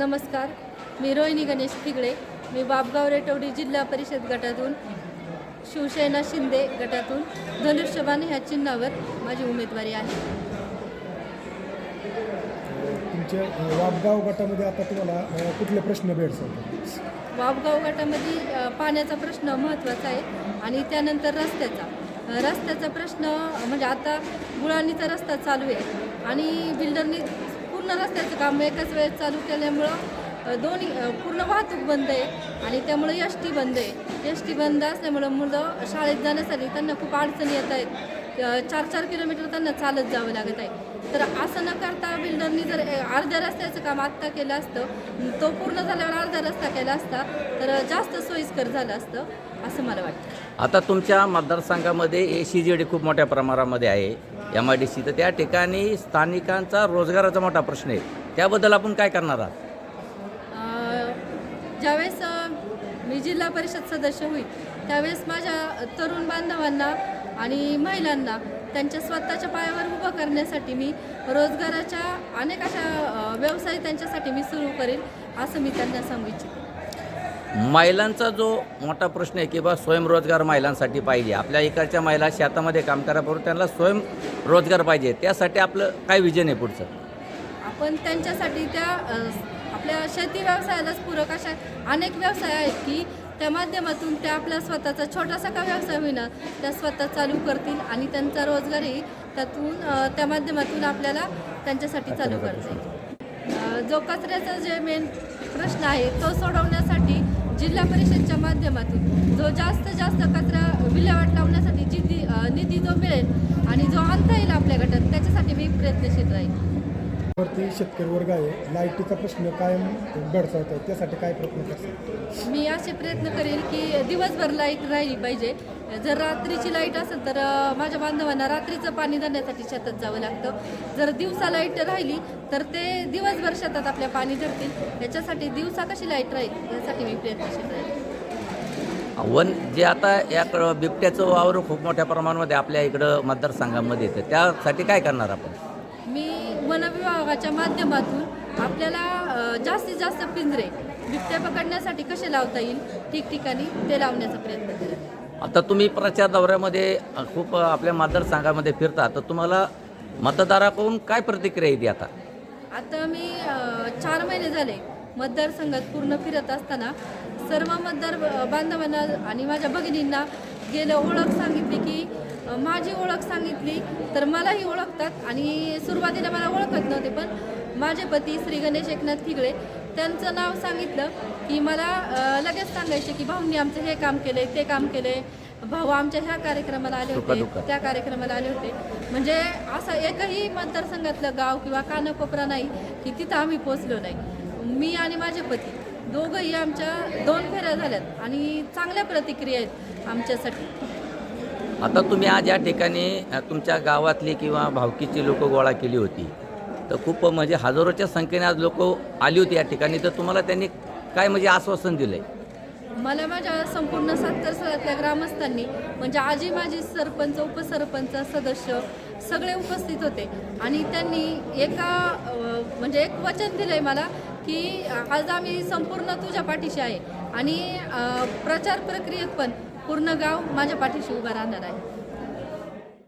नमस्कार. मी रोहिणी गणेश तिगडे मी बापगाव रेटवडी जिल्हा परिषद गटातून शिवसेना शिंदे गटातून धनुष्यबाण ह्या चिन्हावर माझी उमेदवारी आहे. तुमच्या गटामध्ये आता तुम्हाला कुठले प्रश्न भेडसावतात वापगाव गटामध्ये पाण्याचा प्रश्न महत्त्वाचा आहे आणि त्यानंतर रस्त्याचा. रस्त्याचा प्रश्न म्हणजे आता गुळाणीचा रस्ता चालू आहे आणि बिल्डरनी पूर्ण रस्त्याचं काम. एकाच वेळेस चालू केल्यामुळं दोन्ही पूर्ण वाहतूक बंद आहे आणि त्यामुळं एस टी बंद आहे. एस टी बंद असल्यामुळं मुलं शाळेत जाण्यासाठी त्यांना खूप अडचणी येत आहेत. चार चार किलोमीटर त्यांना चालत जावं लागत आहे. तर असं न करता बिल्डरनी जर अर्ध्या रस्त्याचं काम आत्ता केलं असतं तो पूर्ण झाल्यावर अर्धा रस्ता केला असता तर जास्त सोयीस्कर झालं असतं असं मला वाटतं. आता तुमच्या मतदारसंघामध्ये ए सी जी डी खूप मोठ्या प्रमाणामध्ये आहे. एम आय डी सी तर त्या ठिकाणी स्थानिकांचा रोजगाराचा मोठा प्रश्न आहे. त्याबद्दल आपण काय करणार आहात? ज्यावेळेस मी जिल्हा परिषद सदस्य होईल त्यावेळेस माझ्या तरुण बांधवांना आणि महिलांना त्यांच्या स्वतःच्या पायावर उभं करण्यासाठी मी रोजगाराच्या अनेक अशा व्यवसाय त्यांच्यासाठी मी सुरू करेन असं मी त्यांना सांगू इच्छिते. महिलांचा जो मोठा प्रश्न आहे की बा स्वयंरोजगार महिलांसाठी पाहिजे. आपल्या इकडच्या महिला शेतामध्ये काम करापूर्वी त्यांना स्वयंरोजगार पाहिजे. त्यासाठी आपलं काय विजन आहे पुढचं? आपण त्यांच्यासाठी त्या आपल्या शेती व्यवसायालाच पूरक अशा अनेक व्यवसाय आहेत की त्या माध्यमातून त्या आपला स्वतःचा छोटासा का व्यवसाय होईना त्या स्वतः चालू करतील आणि त्यांचा रोजगारही त्यातून त्या माध्यमातून आपल्याला त्यांच्यासाठी चालू करता येईल. जो कचऱ्याचा जे मेन प्रश्न आहे तो सोडवण्यासाठी जिल्हा परिषदच्या माध्यमातून जो जास्त जास्त कचरा विल्हेवाट लावण्यासाठी जी निधी जो मिळेल आणि जो आणता येईल आपल्या गटात त्याच्यासाठी मी प्रयत्नशील राहील वरती शेतकरी वर्ग आहे. लाईटीचा प्रश्न कायम भेडसावत आहे. त्यासाठी काय प्रयत्न करतात मी असे प्रयत्न करेल की दिवसभर लाइट राहिली पाहिजे. जर रात्रीची लाइट असेल तर माझ्या बांधवांना रात्रीचं पाणी धरण्यासाठी शेतात जावं लागतं. जर दिवसा लाइट राहिली तर ते दिवसभर शेतात आपल्या पाणी धरतील. याच्यासाठी दिवसा कशी लाइट राहील यासाठी मी प्रयत्नशील राहील वन जे आता या बिबट्याचं वावर खूप मोठ्या प्रमाणामध्ये आपल्या इकडं मतदारसंघामध्ये येतं. त्यासाठी काय करणार आपण? मी वन विभागाच्या माध्यमातून आपल्याला जास्तीत जास्त पिंजरे बिबट्या पकडण्यासाठी कसे लावता येईल ठिकठिकाणी ते लावण्याचा प्रयत्न करेल. आता तुम्ही प्रचार दौऱ्यामध्ये खूप आपल्या मतदारसंघामध्ये फिरता. तर तुम्हाला मतदाराकडून काय प्रतिक्रिया येते आता? आता मी चार महिने झाले मतदारसंघात पूर्ण फिरत असताना सर्व मतदार बांधवांना आणि माझ्या भगिनींना गेलं ओळख सांगितली की माझी ओळख सांगितली तर मलाही ओळखतात आणि सुरुवातीला मला ओळखत नव्हते पण माझे पती श्री गणेश एकनाथ थिगळे त्यांचं नाव सांगितलं की मला लगेच सांगायचे की भाऊंनी आमचं हे काम केलंय ते काम केलंय. भाऊ आमच्या ह्या कार्यक्रमाला आले होते. त्या कार्यक्रमाला आले होते. म्हणजे असं एकही मतदारसंघातलं गाव किंवा कानाकोपरा नाही की तिथं आम्ही पोचलो नाही. मी आणि माझे पती दोघंही आमच्या दोन फेऱ्या झाल्यात आणि चांगल्या प्रतिक्रिया आहेत आमच्यासाठी. आता तुम्ही आज या ठिकाणी तुमच्या गावातली किंवा भावकीची लोक गोळा केली होती. तर खूप म्हणजे हजारोच्या संख्येने आज लोक आली होती या ठिकाणी. तर तुम्हाला त्यांनी काय म्हणजे आश्वासन दिलं आहे मला माझ्या संपूर्ण सातरसळ्यातल्या ग्रामस्थांनी म्हणजे आजी माझी सरपंच उपसरपंच सदस्य सगळे उपस्थित होते. आणि त्यांनी एका म्हणजे एक वचन दिलंय मला की आज आम्ही संपूर्ण तुझ्या पाठीशी आहे. आणि प्रचार प्रक्रियेत पण पूर्ण गाव माझ्या पाठीशी उभं राहणार आहे.